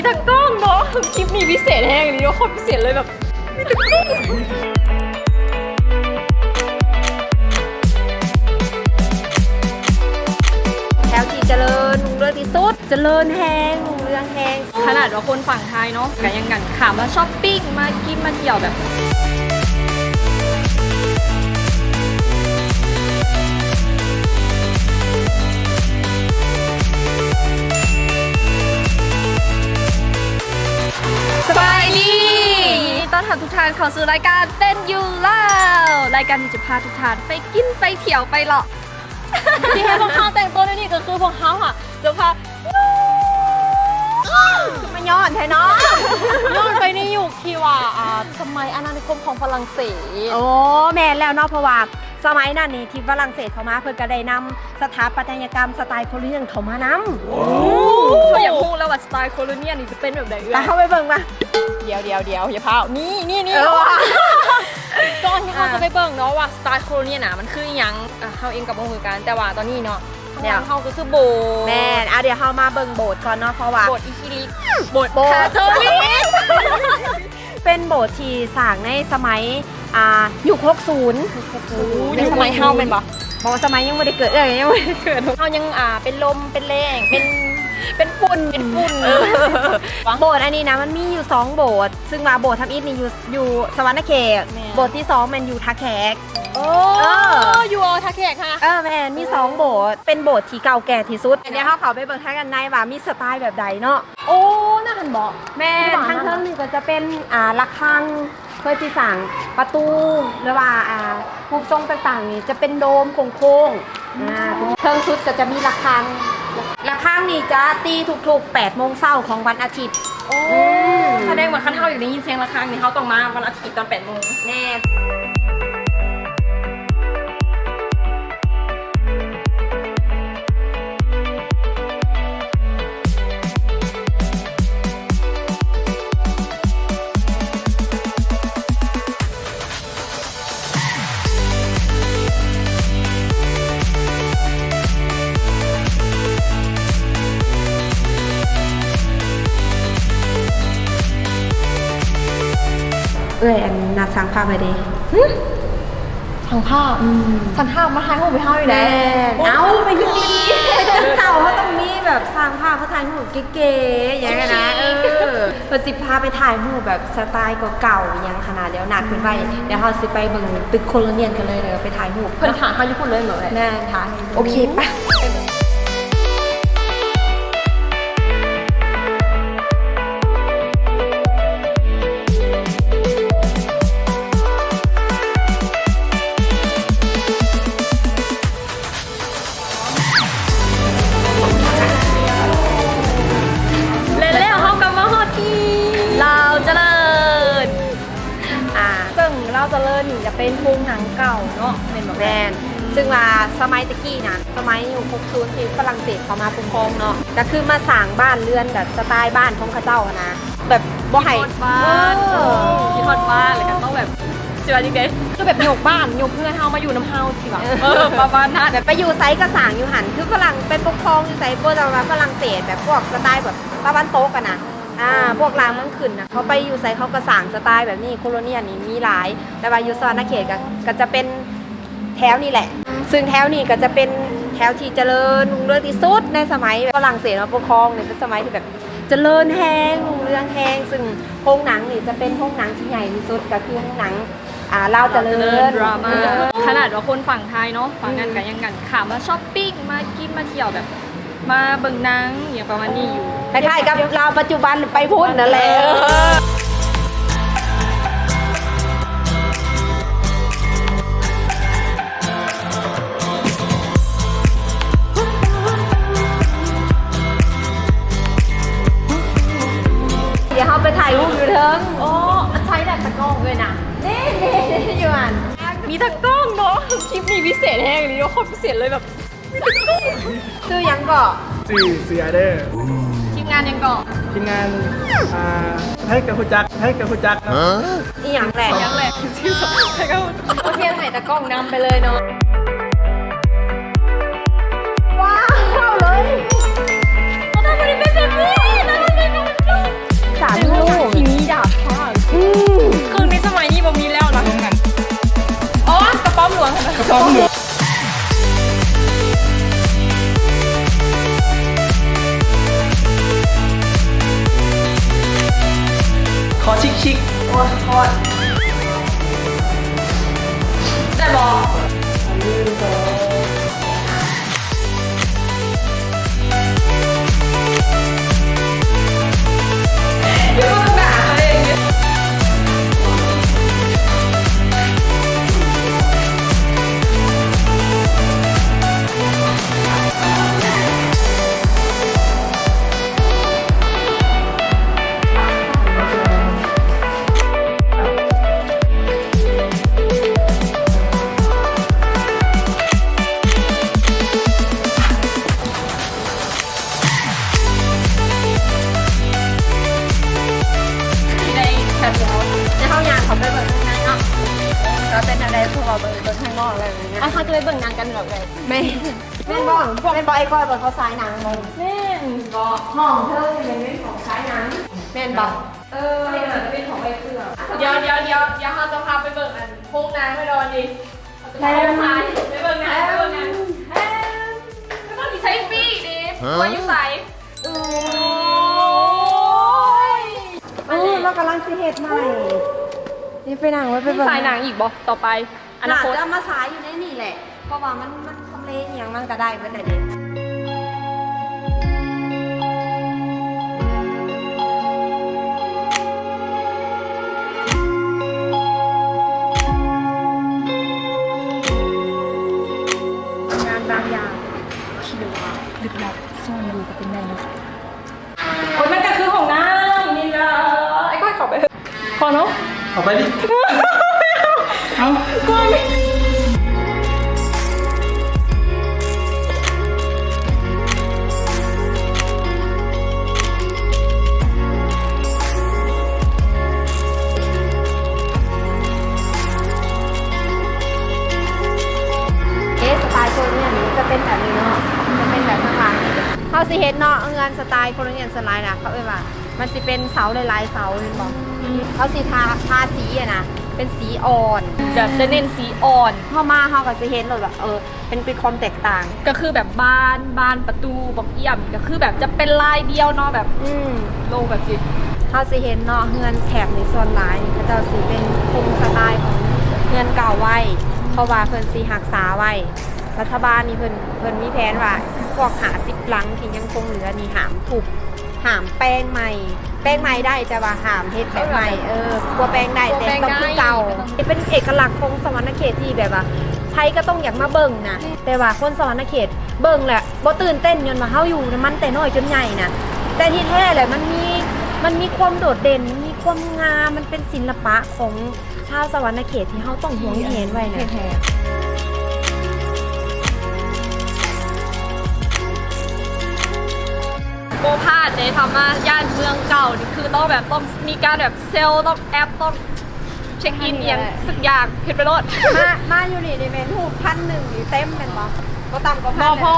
มีตะกล้องเนาะคลิปนี้พิเศษแห้งเลยเนาะโคตรพิเศษเลยแบบมีตะกล้องแถวที่เจริญรุ่งเรืองที่สุดเจริญแหงรุ่งเรืองแหงขนาดว่าคนฝั่งไทยเนาะก็ยังกันขามาช้อปปิ้งมากินมาเที่ยวแบบ ยินดีต้อนรับทุกท่านเข้าสู่รายการเต้นอยู่แล้ว รายการที่จะพาทุกท่านไปกินไปเที่ยวไปเลาะที่ให้พวกเขาแต่งตัวด้วยนี่ก็คือพวกเขาค่ะจะพามันย้อนแท้เนาะย้อนไปในยุคที่ว่าอ่าสมัยอาณานิคมของฝรั่งเศสโอ้แม่นแล้วเนาะเพราะว่า สมัยนั้นนี่ที่ฝรั่งเศสเขามาเพิ่นก็ได้นำสถาปัตยกรรมสไตล์โคเรียนเขามานำเขาอยากพูดแล้วว่าสไตล์โคโลเนียลนี่จะเป็นแบบไหนแต่เข้าไปเบิ่งมา เดี๋ยวเดี๋ยวเดี๋ยวอย่าพานี่นี่นี่เออว่ะก่อนที่เขาอ่าจะไปเบิ่งเนาะว่าสไตล์โคโลเนียลน่ะมันคือหยังอะเขาเองกับโมเหมือนกันแต่ว่าตอนนี้เนาะข้างหลังเขาก็คือโบสถ์แม่นอะเดี๋ยวเฮามาเบิ่งโบสถ์ก่อนเนาะเพราะว่า โบสถ์อิคิริโบสถ์โบสถ์ คาทอลิก เป็นโบสถ์ที่สร้างในสมัยอ่ายุค60ในสมัยเฮาเป็นบ่บอกว่าสมัยยังไม่ได้เกิดเอ้ยยังไม่ได้เกิดเฮายังอ่าเป็นลมเป็นแรงเป็น เป็นฝุ่นเป็นฝุ่นโบสถ์อันนี้นะมันมีอยู่สองโบสถ์ซึ่งว่าโบสถ์ทำอิฐนี่อยู่อยู่สวรรณเขตแม่ โบสถ์ที่สองมันอยู่ท่าแขก โอ้เออ ยูออทักแขกค่ะ เออแม่นมีสองโบสถ์เป็นโบสถ์ที่เก่าแก่ที่สุดเดี๋ยวเขาเขาไปเบิ่งท่ากันในว่ามีสไตล์แบบใดเนาะโอ้น่าหันบอก แม่นทางเทิงนี่ก็จะเป็นอ่าระฆังเพื่อที่สั่งประตูหรือว่าอ่ารูปทรงต่างๆนี่จะเป็นโดมโค้งๆอ่าเทิงชุดก็จะมีระฆัง ระฆังนี่จะตีทุกๆ8โมงเช้าของวันอาทิตย์โอ้มแสดงว่าคันเฮาอยู่ในยินเสียงระฆังนี่เฮาต้องมาวันอาทิตย์ตอน8โมงแน่ สร้างภาพไปดิทางภาพสันภาพมาทายห้องไปเฮาอยู่แน่แล้วเอาไปอยู่ดีเก่าเขาต้องมีแบบสร้างภาพเขาถ่ายรูปเก๋ๆอย่างนั้นนะเออเพื่อสิพาไปถ่ายรูปแบบสไตล์เก่าๆอย่างขนาดเดี๋ยวนัดขึ้นไปเดี๋ยวเราสิไปเบิ่งตึกโคโลเนียนกันเลยเดี๋ยวไปถ่ายรูปเพิ่นถามเฮาอยู่พุ่นเลยเหรอแน่ถ่ายโอเคปะาวเจริญนี่จะเป็นโรงหนังเก่าเนาะเป็นแบบแมนซึ่งว่าสมัยตะกี้นะสมัยอยู่คุกซูนที่ฝรั่งเศสเขามาปกครองเนาะก็คือมาสร้างบ้านเรือนแบบสไตล์บ้านของเขาเจ้าอะนะ แบบบ่ให้ทอดบ้านเออที่ทอดบ้านเลยกันต้องแบบสิว่าจริงเด้คือแบบโยกบ้านโยกเพื่อนเฮามาอยู่น้ำเฮาสิแบบเออประมาณนั้นแบบไปอยู่ไซส์กระสร้างอยู่หันคือฝรั่งเป็นปกครองอยู่ไซส์โบราณฝรั่งเศสแบบพวกสไตล์แบบตะวันตกกันนะอ่า พวกรามเมืองขึ้นนะเขาไปอยู่ไซส์เขากระสร้างสไตล์แบบนี้โคโลเนียลนี่มีหลาย แต่ว่าอยู่สวรรณเขตก็ก็จะเป็นแถวนี้แหละ ซึ่งแถวนี้ก็จะเป็นแถวที่เจริญรุ่งเรืองที่สุดในสมัยฝรั่งเศสมาปกครองเนี่ยเป็นสมัยที่แบบเจริญแหงรุ่งเรืองแหงซึ่งโรงหนังนี่จะเป็นโรงหนังที่ใหญ่ที่สุดก็คือโรงหนังอ่าลาวเจริญดราม่าเออขนาดว่าคนฝั่งไทยเนาะฝั่งนั้นกันยังกันขามาช้อปปิ้งมากินมาเที่ยวแบบ มาเบิ่งหนังอย่างประมาณนี้อยู่คล้ายๆกับเราวปัจจุบันไปพุ่นนั่นแหละเดี๋ยวเราไปถ่ายรูปอยู่เถิงโอ้ใช้แต่ตะกล้องเลยนะนี่นี่อยู่อันมีตะกล้องเนาะคลิปนี้พิเศษแห้งเลยเนาะโคตรพิเศษเลยแบบ ชื่อยังก่อสื่อเสียเด้อทีมงานยังก่อทีมงานอ่าให้กับคุณจักรให้กับคุณจักรนะอีหยังแหลกยังแหลกชื่อสองโอเคไหนตะกล้องนำไปเลยเนาะว้าวเลยตอนนี้ไม่เป็นผู้นนี้เป็นผู้สามลูกทีนี้ดับค่ะคือในสมัยนี้บ่มีแล้วนะกันอ๋อกระป๋องหลวงกระป๋อมหลวง ไรพวกเราเบิ่งเบิ่งข้างนอกอะไรอย่างเงี้ยอะเขาจะไปเบิ่งนางกันแบบไหนไม่แม่นบอกพวกแม่นบอกไอ้ก้อยบอกเขาซ้ายหนังมองแม่นบอกห้องเธอเป็นเรื่องของซ้ายหนังแม่นบอกเออมันจะเป็นของใบเสือเดี๋ยวเดี๋ยวเดี๋ยวเดี๋ยวเขาจะพาไปเบิ่งอันพงนางไม่โดนดิไปเบิ่งนางไปเบิ่งนางไปเบิ่งนางแล้วก็มีใช้ปีกดิว่าอยู่ใสโอ้ยเออเรากำลังสิเฮ็ดใหม่นี่ไปหนังไว้ไปมีเบิ่งสายหนังอีกบ่ต่อไป อนาคตจะมาสายอยู่ในนี่แหละ เพราะว่ามันมันทำเลอหย่างมันก็ได้เบิ่นน่ะเด้งานบางอย่างที่ดูว่าลึกลับซ่อนอยู่ก็เป็นได้นะโอ้ยมันก็คือของนางนี่ละไอ้ก้อยขอไปเถอะพอเนาะ เอาไปดิ เอ้าก้อยเอ๊ะสไตล์โคโลเนียนนี่จะเป็นแบบนี้เนาะ จะเป็นแบบข้างหลังเขาสิเห็นเนาะเงินสไตล์โคโลเนียนสไลด์นะเขาเอ่ยว่า มันสิเป็นเสาหลายๆเสาเห็นบอกเขาสิทาทาสีอะนะ เป็นสีอ่อนแบบจะเน้นสีอ่อน เข้ามาเขาก็สิเห็นเลยแบบเออเป็นเป็นความแตกต่าง ก็คือแบบบ้านบ้านประตูบอกเอี่ยมก็คือแบบจะเป็นลายเดียวเนาะแบบอืมโลงแบบสิเขาสิเห็นเนาะเงินแถบในส่วนหลายนี่เขาจะสิเป็นคงสไตล์ของเงินเก่าไว้เพราะว่าเพิ่นสิหักษาไว้รัฐบาลนี่เพิ่นเพิ่นมีแผนว่าพวกหาสิบหลังที่ยังคงเหลือนี่หามถูก หามแป้งใหม่ แป้งใหม่ได้แต่ว่าหามเฮ็ดแบบใหม่เออกลัวแป้งได้แต่ต้องคือเก่าเป็นเอกลักษณ์ของสวรรณเขตที่แบบว่าไทยก็ต้องอยากมาเบิ่งนะแต่ว่าคนสวรรณเขตเบิ่งแหละบ่ตื่นเต้นยนมาเฮาอยู่นะมันแต่น้อยจนใหญ่นะแต่ที่แท้แหละมันมีมันมีความโดดเด่น มีความงาม มันเป็นศิลปะของชาวสวรรณเขตที่เฮาต้องหวงแหนไว้นะ โบพลาดเลยทำมาย่านเมืองเก่านี่คือต้องแบบต้องมีการแบบเซลล์ต้องแอปต้องเช็คอินเอียงสักอย่างเห็นไปรถมา มาอยู่นี่นี่เป็นถูกพันหนึ่งนี่เต็มเป็นบ่ก็ต่ำกว่าบพันอเลยพอ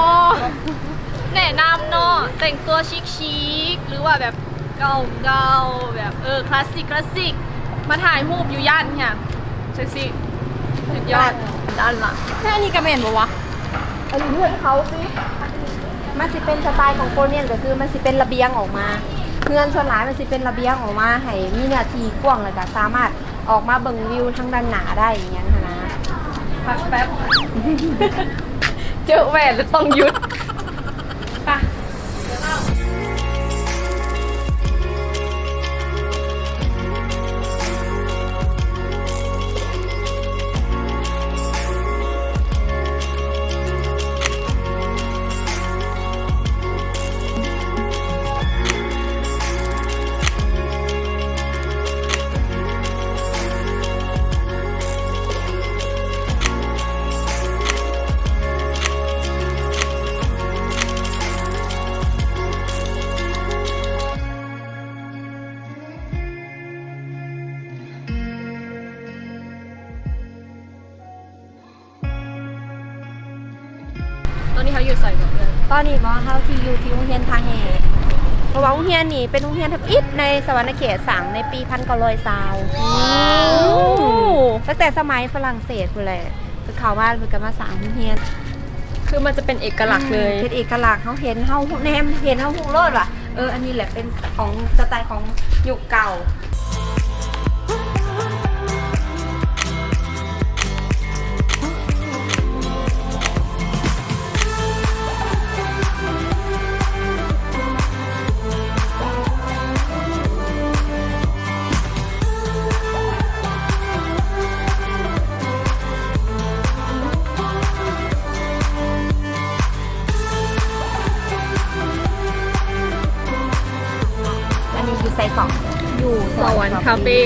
แนะนำเนาะแต่งตัวชิคชิคๆหรือว่าแบบเก่าเก่าๆแบบเออคลาสสิกคลาสสิกมาถ่ายรูปอยู่ย่านเนี่ยเซ็กซี่สุดยอดด้านหลังแค่นี้ก็เมนบอกวะเออเพื่อนเขาสิ มันสิเป็นสไตล์ของโคเนียนก็คือมันสิเป็นระเบียงออกมาเพื่อนส่วนหลายมันสิเป็นระเบียงออกมาให้มีเนื้อที่กว้างแล้วก็สามารถออกมาเบิ่งวิวทั้งด้านหน้าได้อย่างเงี้ยนะคะนะพักแป๊บ เจอแหวนแล้วต้องหยุด อนนี้เขาอยู่ใส่หมดเลยตอนนี้หมอเฮาที่อยู่ที่โรงเรียนทาแห่เพราะว่าโรงเรียนนี่เป็นโรงเรียนทับอิฐในสวรรณเขตสั่งในปีพันเก้าร้อยสาวตั้งแต่สมัยฝรั่งเศสพุ่นแหละคือเขาว่าเพิ่นก็มาสร้างโรงเรียนคือมันจะเป็นเอกลักษณ์เลยเป็นเอกลักษณ์เขาเห็นเขาแนมเห็นเขาหูโลดว่ะเอออันนี้แหละเป็นของสไตล์ของยุคเก่าาเฟ่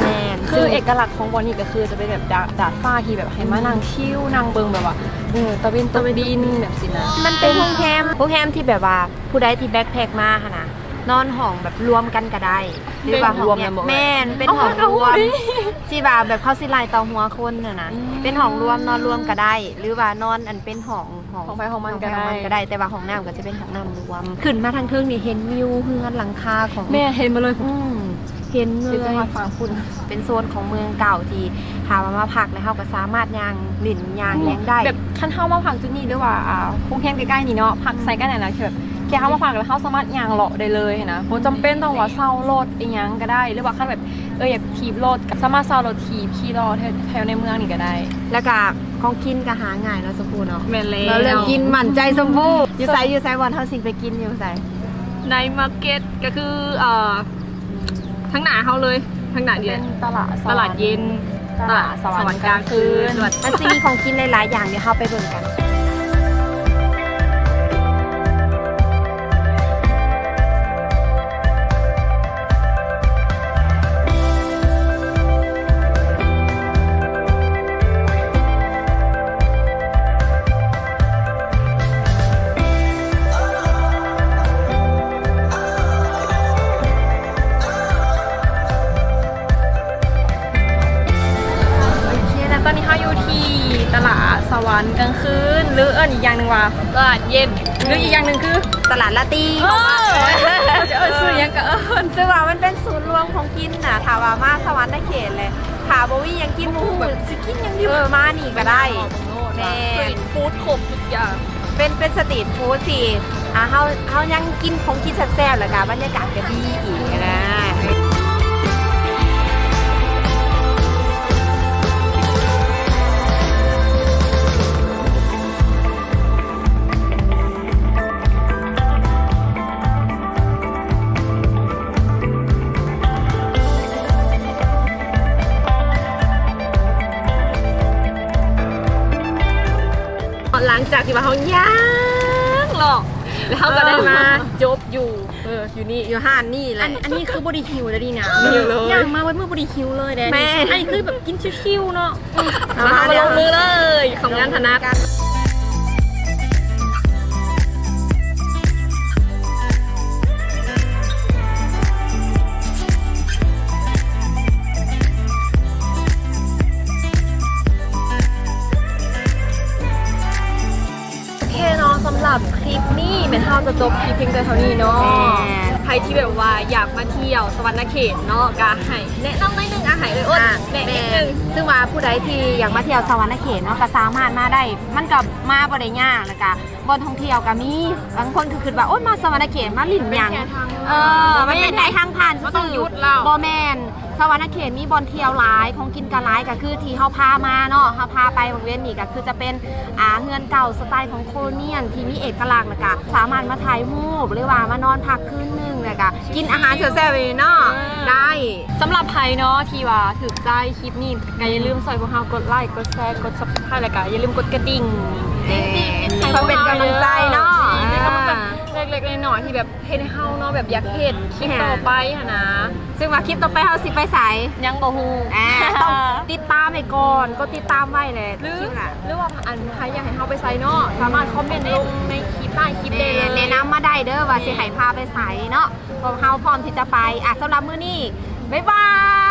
แม่นคือเอกลักษณ์ของบอลนี่ก็คือจะเป็นแบบดาดาดฟ้าที่แบบให้มานั่งชิลนั่งเบิงแบบว่าเออตะเวนตะดินแบบสินะมันเป็นโรงแรมโรงแรมที่แบบว่าผู้ใดที่แบ็คแพคมาค่ะนะนอนห้องแบบรวมกันก็ได้หรือว่าห้องเนี่ยแม่นเป็นห้องรวมที่ว่าแบบเขาสิไลต่อหัวคนน่ะนะอืมเป็นห้องรวมนอนรวมก็ได้ หรือว่านอนอันเป็นห้องห้องของใครของมันก็ขได้ก็ได้แต่ว่าห้องน้ำก็จะเป็นห้องน้ำรวม ขึ้นมาทางเทิงนี่เห็นวิวเฮือนหลังคาของ แม่เห็นมาเลยอืม เห็นเลคือจังหวัดยฝางคุณ เป็นโซนของเมืองเก่าที่ถามว่ามาพักแล้วเขาก็สามารถย่างหลินย่างแย้งได้ แบบคันเฮามาพักจุดนี้ด้วยว่าอ่าโรงแรมใกล้ๆนี่เนาะพักใส่กันไหนแล้วคือแบบแค่เฮามาพักแล้วเฮาสามารถย่างเลาะได้เลยนะบ่จำเป็นต้องว่าเช่ารถอีหยังก็ได้ หรือว่าคันแบบเอออยากถีบรถก็สามารถเช่ารถถีบขี่รอแถวในเมืองนี่ก็ได้แล้วก็ของกินก็หาง่ายเนาะสมพูเนาะแม่นแล้วเราเริ่มกินหมั่นใจสมพูอยู่ไสอยู่ไสวันเฮาสิไปกินอยู่ไสในมาร์เก็ตก็คือเอ่อ ทั้งหนาเฮาเลย ทั้งหนาเดียวตลาดตลาดเย็นตลาดสวรรค์กลางคืนมันจะมีของกินหลายๆอย่างเดี๋ยวเฮาไปเบิ่งกัน ดสวรรค์กลางคืนหรือเอิ้นอีกอย่างหนึ่งว่าตลาดเย็นหรืออีกอย่างหนึ่งคือตลาดลาตีเออจะเอิ้นซื้อหยังก็เอิ้นซึ่งว่ามันเป็นศูนย์รวมของกินน่ะถามว่ามาสวรรค์ในเขตเลยถามบ่มีหยังกินหมูแบบสิกินหยังดีเออมานี่ก็ได้แม่สตรีทฟู้ดครบทุกอย่าง เป็นเป็นสตรีทฟู้ดสิอะเฮาเฮายังกินของกินแซ่บๆแล้วก็บรรยากาศก็ดีอีกนะ หลังจากที่ว่าเฮาย่างหรอก แล้วเฮาก็ได้มาจบอยู่เอออยู่นี่อยู่ห้านนี่แหอัละ นอันนี้คือบริคิวแล้วดีนะไม่หิวเลยย่างมาไว้เมื่อบริคิวเลยแดนแม่ อันนี้คือแบบกินชิวๆเนาะเอามามาเดี๋ลยวงมือเลยของงานธนัทโรับคลิปนี้เป็นเท่าจะจบคลิปเพียงแต่เท่านี้เนาะใครที่แบบว่าอยากมาเที่ยวสวรรค์เขตเนาะก็ให้แนะนำหน่อยหนึงอาหารเลยอ้นอะแนะแม่นิดนึง ซึ่งว่าผู้ใดที่อยากมาเที่ยวสวรรค์เขตเนาะก็สามารถมาได้ มันกับมาบ่ได้ยากแล้วก็บนท่องเที่ยวก็มีบางคนคือคิดว่าโอ๊ยมาสวรรค์เขตมาลิ่นหยังเป็นแค่ทางเออมันเป็นได้ทางผ่านบ่ต้องซื่หยุดแล้ว บ่แม่น สวรรค์เขตมีบอลเที่ยวหลายของกินกะหลายก็คือที่เฮาพามาเนาะเฮาพาไปบริเวณนี้ก็คือจะเป็นอ่าเฮือนเก่าสไตล์ของโคโลเนียนที่มีเอกลักษณ์แล้วก็สามารถมาถ่ายรูปหรือว่ามานอนพักคืนหนึงแล้วก็กินอาหารแซ่บๆเลยเนาะได้ สำหรับใครเนาะที่ว่าถือใจคลิปนี้ก็อย่าลืมซอยพวกเรากดไลค์กดแชร์กด subscribe แล้วก็อย่าลืมกดกระดิ่งให้เพื่อเป็นกำลังใจเนาะ ล็กๆน้อยๆที่แบบเฮ็ดให้เฮาเนาะแบบอยากเฮ็ดคลิปต่อไปหั่นนะ ซึ่งว่าคลิปต่อไปเฮาสิไปใส่ยังบ่ฮู้อ่าต้องติดตามไปก่อนก็ติดตามไว้เลยหรือคลิปน่ะหรือว่าอันใครอยากให้เฮาไปใส่เนาะสามารถคอมเมนต์ลงในคลิปใต้คลิปได้เลยแนะนำมาได้เด้อว่าสิให้พาไปใส่เนาะพวกเฮาพร้อมที่จะไปอะสำหรับมื้อนี้บ๊ายบาย